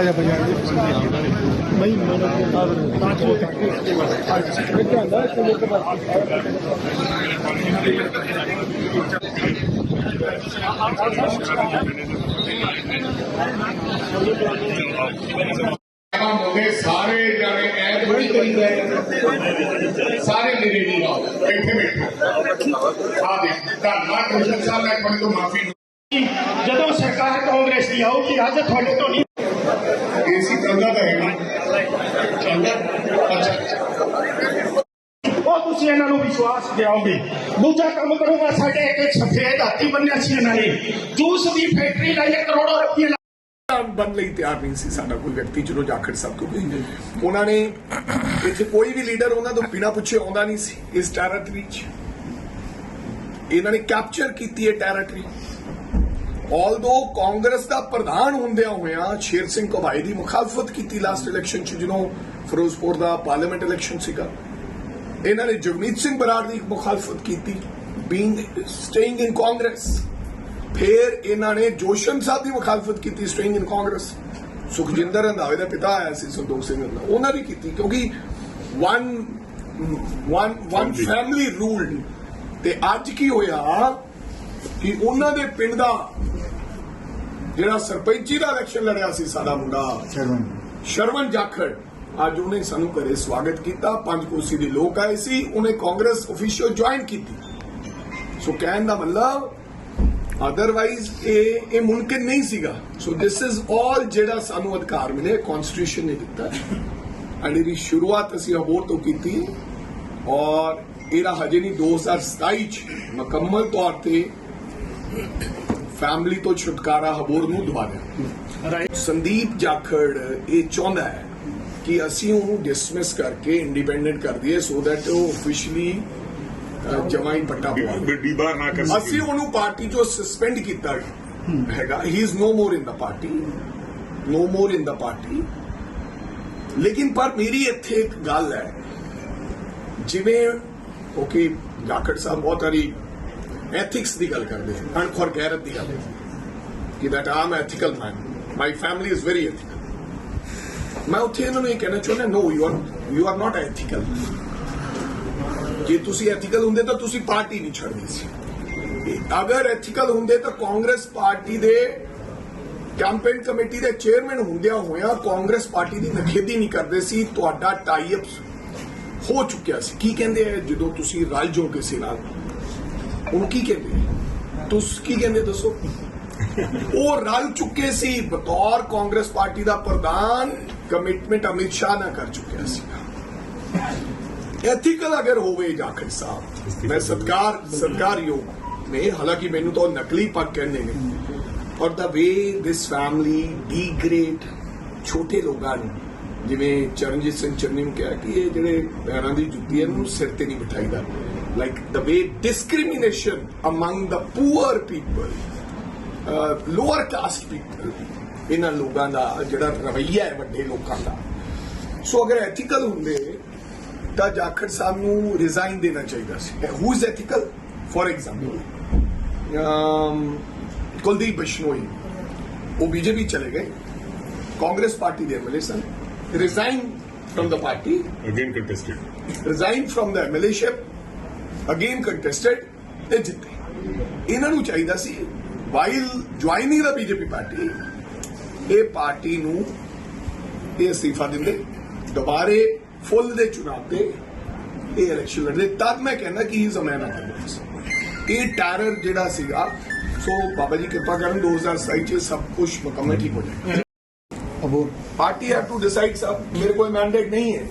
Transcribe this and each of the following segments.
ਆਇਆ ਪੰਜਾਬ ਦੇ ਮੈਂ ਮੈਨੂੰ ਤਾਂ ਕਿ ਮੈਂ ਕਹਿੰਦਾ ਕਿ ਲੋਕ ਕੰਮ ਹੋ ਗਏ ਸਾਰੇ ਜਾਣੇ ਐ ਥੋੜੀ ਕਰੀਦਾ ਹੈ। ਸਾਰੇ ਮੇਰੇ ਨਹੀਂ ਆਓ ਬੈਠੇ ਬੈਠੇ ਆ ਦੇ ਧੰਨਵਾਦ ਕਮਿਸ਼ਨਰ ਸਾਹਿਬ ਮੈਂ ਤੁਹਾਡੇ ਤੋਂ ਮਾਫੀ ਜਦੋਂ ਸਰਕਾਰ ਕਾਂਗਰਸ ਦੀ ਆਊਗੀ ਅੱਜ ਤੁਹਾਡੇ ਤੋਂ ਨਹੀਂ ਏਸੀ ਚੱਲਦਾ ਤਾਂ ਹੈਗਾ ਚੱਲਦਾ ਅੱਛਾ ਉਹ ਤੁਸੀਂ ਇਹਨਾਂ ਨੂੰ ਵਿਸ਼ਵਾਸ ਦਿਆਓਗੇ। ਦੂਜਾ ਕੰਮ ਕਰੂਗਾ ਸਾਡੇ ਇੱਕ ਸਫੇਦ ਹਾਥੀ ਬੰਨਿਆ ਸੀ ਇਹਨਾਂ ਨੇ। ਜੂਸ ਦੀ ਫੈਕਟਰੀ ਲਾਈ ਕਰੋੜਾਂ ਰੁਪਏ ਬਣ ਲਈ ਤਿਆਰ ਨਹੀਂ ਸੀ ਸਾਡਾ ਕੋਈ ਵਿਅਕਤੀ, ਚਲੋ ਜਾਖੜ ਸਭ ਕਿਉਂਕਿ ਉਹਨਾਂ ਨੇ ਇੱਥੇ ਕੋਈ ਵੀ ਲੀਡਰ ਉਹਨਾਂ ਤੋਂ ਬਿਨਾ ਪੁੱਛੇ ਆਉਂਦਾ ਨਹੀਂ ਸੀ ਇਸ ਟੈਰੀਟਰੀ 'ਚ ਇਹਨਾਂ ਨੇ ਕੈਪਚਰ ਕੀਤੀ ਹੈ ਟੈਰੀਟਰੀ ਆਲਦੋ ਕਾਂਗਰਸ ਦਾ ਪ੍ਰਧਾਨ ਹੁੰਦਿਆਂ ਹੋਇਆਂ ਸ਼ੇਰ ਸਿੰਘ ਕਵਾਈ ਦੀ ਮੁਖਾਲਫਤ ਕੀਤੀ ਲਾਸਟ ਇਲੈਕਸ਼ਨ 'ਚ, ਜਦੋਂ ਫਿਰੋਜ਼ਪੁਰ ਦਾ ਪਾਰਲੀਮੈਂਟ ਇਲੈਕਸ਼ਨ ਸੀਗਾ ਇਹਨਾਂ ਨੇ ਜਗਮੀਤ ਸਿੰਘ ਬਰਾੜ ਦੀ ਮੁਖਾਲਫਤ ਕੀਤੀ ਬੀਇੰਗ ਸਟੇਇੰਗ ਇਨ ਕਾਂਗਰਸ। ਫਿਰ ਇਹਨਾਂ ਨੇ ਜੋਸ਼ਨ ਸਾਹਿਬ ਦੀ ਮੁਖਾਲਫਤ ਕੀਤੀ ਸਟੇਇੰਗ ਇਨ ਕਾਂਗਰਸ। ਸੁਖਜਿੰਦਰ ਰੰਧਾਵੇ ਦਾ ਪਿਤਾ ਆਇਆ ਸੀ ਸੰਤੋਖ ਸਿੰਘ ਰੰਧਾਵਾ। ਉਹਨਾਂ ਨੇ ਕੀਤੀ ਕਿਉਂਕਿ one one one family ruled ਤੇ ਅੱਜ ਕੀ ਹੋਇਆ ਕਿ ਉਹਨਾਂ ਦੇ ਪਿੰਡ ਦਾ ਜਿਹੜਾ ਸਰਪੰਚੀ ਦਾ ਇਲੈਕਸ਼ਨ ਲੜਿਆ ਸੀ ਸਾਡਾ ਮੁੰਡਾ ਸ਼ਰਵਨ ਜਾਖੜ ਅੱਜ ਉਹਨੇ ਸਾਨੂੰ ਘਰੇ ਸਵਾਗਤ ਕੀਤਾ ਪੰਜ ਕੁਰਸੀ ਦੇ ਲੋਕ ਆਏ ਸੀ ਉਹਨੇ ਕਾਂਗਰਸ ਅਫੀਸ਼ੀਅਲ ਜੁਆਇਨ ਕੀਤੀ। ਸੋ ਕਹਿਣ ਦਾ ਮਤਲਬ ਅਦਰਵਾਈਜ਼ ਇਹ ਇਹ ਮੁਮਕਿਨ ਨਹੀਂ ਸੀਗਾ। ਸੋ ਦਿਸ ਇਜ਼ ਆਲ ਜਿਹੜਾ ਸਾਨੂੰ ਅਧਿਕਾਰ ਮਿਲੇ ਕਨਸਟੀਟਿਊਸ਼ਨ ਨੇ ਦਿੱਤਾ। ਐਂਡ ਇਹਦੀ ਸ਼ੁਰੂਆਤ ਅਸੀਂ ਅਬੋਰ ਤੋਂ ਕੀਤੀ। ਔਰ ਇਹਦਾ ਹਜੇ ਨਹੀਂ 2027 ਚ ਮੁਕੰਮਲ ਤੌਰ ਤੇ ਫੈਮਿਲੀ ਤੋਂ ਛੁਟਕਾਰਾ ਹਬੋਰ ਨੂੰ ਦਵਾਇਆ ਸੰਦੀਪ ਜਾਖੜ ਇਹ ਚਾਹੁੰਦਾ ਹੈ ਕਿ ਅਸੀਂ ਉਹਨੂੰ ਡਿਸਮਿਸ ਕਰਕੇ ਇੰਡੀਪੈਂਡੈਂਟ ਕਰ ਦਈਏ ਸੋ ਦੈਟ ਉਹ ਅਫੀਸ਼ੀਅਲੀ ਜਮਾਈ ਪੱਟਾ ਪਵਾ। ਗੱਡੀ ਬਾਹਰ ਨਾ ਕਰ ਅਸੀਂ ਉਹਨੂੰ ਪਾਰਟੀ ਚੋਂ ਸਸਪੈਂਡ ਕੀਤਾ ਹੈਗਾ। He is no more in the party no more in the party ਲੇਕਿਨ ਪਰ ਮੇਰੀ ਇੱਥੇ ਇੱਕ ਗੱਲ ਹੈ। ਜਿਵੇਂ ਓਕੇ ਜਾਖੜ ਸਾਹਿਬ ਬਹੁਤ ਸਾਰੀ ਐਥਿਕਸ ਦੀ ਗੱਲ ਕਰਦੇ ਹਨ ਅਣ ਖੁਰ ਗੈਰਤ ਦੀ ਗੱਲ ਕਿ that I'm ethical man my family is very ethical ਮੈਂ ਉੱਥੇ ਇਹਨਾਂ ਨੂੰ ਇਹ ਕਹਿਣਾ ਚਾਹੁੰਦਾ no you are you are not ethical ਜੇ ਤੁਸੀਂ ਐਥੀਕਲ ਹੁੰਦੇ ਤਾਂ ਤੁਸੀਂ ਪਾਰਟੀ ਨਹੀਂ ਛੱਡਣੀ ਸੀ। ਅਗਰ ਐਥੀਕਲ ਹੁੰਦੇ ਤਾਂ ਕਾਂਗਰਸ ਪਾਰਟੀ ਦੇ ਕੈਂਪੇਨ ਕਮੇਟੀ ਦੇ ਚੇਅਰਮੈਨ ਹੁੰਦਿਆਂ ਹੋਇਆਂ ਕਾਂਗਰਸ ਪਾਰਟੀ ਦੀ ਨਖੇਦੀ ਨਹੀਂ ਕਰਦੇ ਸੀ, ਤੁਹਾਡਾ ਟਾਈ ਅਪ ਹੋ ਚੁੱਕਿਆ ਸੀ। ਕੀ ਕਹਿੰਦੇ ਆ ਜਦੋਂ ਤੁਸੀਂ ਰਲ ਜੋ ਕਿਸੇ ਨਾਲ? ਉਹਨੂੰ ਕੀ ਕਹਿੰਦੇ ਤੁਸੀਂ, ਕੀ ਕਹਿੰਦੇ ਦੱਸੋ? ਉਹ ਰਲ ਚੁੱਕੇ ਸੀ, ਬਤੌਰ ਕਾਂਗਰਸ ਪਾਰਟੀ ਦਾ ਪ੍ਰਧਾਨ ਕਮਿਟਮੈਂਟ ਅਮਿਤ ਸ਼ਾਹ ਨਾਲ ਕਰ ਚੁੱਕਿਆ ਸੀ ਐਥੀਕਲ ਅਗਰ ਹੋਵੇ ਜਾਖੜ ਸਾਹਿਬ ਮੈਂ ਸਤਕਾਰ ਸਤਕਾਰਯੋਗ ਨੇ ਹਾਲਾਂਕਿ ਮੈਨੂੰ ਤਾਂ ਨਕਲੀ ਪੱਕ ਕਹਿੰਦੇ ਨੇ ਔਰ the way this family degrade ਛੋਟੇ ਲੋਕਾਂ ਨੂੰ ਜਿਵੇਂ ਚਰਨਜੀਤ ਸਿੰਘ ਚੰਨੀ ਨੂੰ ਕਿਹਾ ਕਿ ਇਹ ਜਿਹੜੇ ਪੈਰਾਂ ਦੀ ਜੁੱਤੀ ਹੈ ਇਹਨੂੰ ਸਿਰ ਤੇ ਨਹੀਂ ਬਿਠਾਈਦਾ like the way discrimination among the poor people lower caste people ਇਹਨਾਂ ਲੋਕਾਂ ਦਾ ਜਿਹੜਾ ਰਵਈਆ ਹੈ ਵੱਡੇ ਲੋਕਾਂ ਦਾ। ਸੋ ਅਗਰ ਐਥੀਕਲ ਹੁੰਦੇ ਤਾਂ ਜਾਖੜ ਸਾਹਿਬ ਨੂੰ ਰਿਜ਼ਾਈਨ ਦੇਣਾ ਚਾਹੀਦਾ ਸੀ। Who is ethical for example Kuldeep Bishnoi. ਉਹ ਬੀਜੇਪੀ ਚਲੇ ਗਏ। ਕਾਂਗਰਸ ਪਾਰਟੀ ਦੇ MLA son. Resign from the party again contested resign from the MLAship again contested ਤੇ ਜਿੱਤੇ। ਇਹਨਾਂ ਨੂੰ ਚਾਹੀਦਾ ਸੀ while joining the BJP party ਇਹ ਪਾਰਟੀ ਨੂੰ ਇਹ ਅਸਤੀਫਾ ਦਿੰਦੇ ਦੁਬਾਰੇ ਫੁੱਲ ਦੇ ਚੁਣਾਵ ਤੇ ਇਹ ਇਲੈਕਸ਼ਨ ਲੜਦੇ। ਤਦ ਮੈਂ ਕਹਿੰਦਾ ਕਿ ਇਜ਼ ਅ ਮੈਨ ਇਹ ਟੈਰਰ ਜਿਹੜਾ ਸੀਗਾ ਸੋ ਬਾਬਾ ਜੀ ਕਿਰਪਾ ਕਰਨ 2027 ਚ ਸਭ ਕੁਝ ਮੁਕੰਮਲ ਠੀਕ ਹੋ ਜਾਏਗਾ। ਅਬੋਰ ਪਾਰਟੀ ਹੈਵ ਟੂ ਡਿਸਾਈਡ ਸਭ। ਮੇਰੇ ਕੋਲ ਮੈਂਡੇਟ ਨਹੀਂ ਹੈ।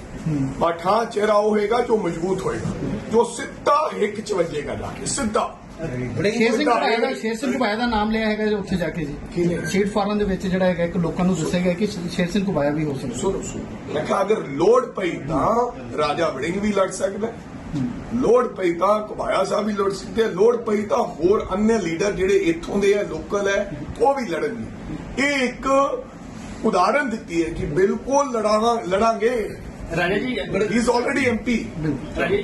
ਬਟ ਹਾਂ ਚਿਹਰਾ ਉਹ ਹੋਏਗਾ ਜੋ ਮਜ਼ਬੂਤ ਹੋਏਗਾ ਜੋ ਸਿੱਧਾ ਹਿੱਕ ਚ ਵੱਜੇਗਾ ਜਾ ਕੇ ਸਿੱਧਾ। ਸ਼ੇਰ ਸਿੰਘ ਘੁਬਾਇਆ ਦਾ ਸ਼ੇਰ ਸਿੰਘ ਘੁਬਾਇਆ ਦਾ ਨਾਮ ਲਿਆ ਹੈਗਾ ਜੀ ਉੱਥੇ ਜਾ ਕੇ ਜੀ। ਸ਼ੀਟ ਫਾਰਮ ਦੇ ਵਿੱਚ ਜਿਹੜਾ ਹੈਗਾ ਇੱਕ ਲੋਕਾਂ ਨੂੰ ਦੱਸਿਆ ਗਿਆ ਕਿ ਸ਼ੇਰ ਸਿੰਘ ਘੁਬਾਇਆ ਵੀ ਹੋ ਸਕਦਾ। ਸੁਣੋ ਸੁਣੋ। ਮੈਂ ਅਗਰ ਲੋੜ ਪਈ ਤਾਂ ਰਾਜਾ ਵੜਿੰਗ ਵੀ ਲੱਗ ਸਕਦਾ ਲੋੜ ਪਈ ਤਾਂ ਘੁਬਾਇਆ ਸਾਹਿਬ ਵੀ ਲੜ ਸਕਦੇ ਲੋੜ ਪਈ ਤਾਂ ਹੋਰ ਅੰਨੇ ਲੀਡਰ ਜਿਹੜੇ ਇੱਥੋਂ ਦੇ ਆ ਲੋਕਲ ਹੈ ਉਹ ਵੀ ਲੜਨਗੇ ਇਹ ਇੱਕ ਉਦਾਹਰਨ ਦਿੱਤੀ ਹੈ ਕਿ ਬਿਲਕੁਲ ਲੜਾਂਗੇ। ਰਾਜਾ ਜੀ ਹੀ ਆਲਰੇਡੀ ਐਮਪੀ ਰਾਜਾ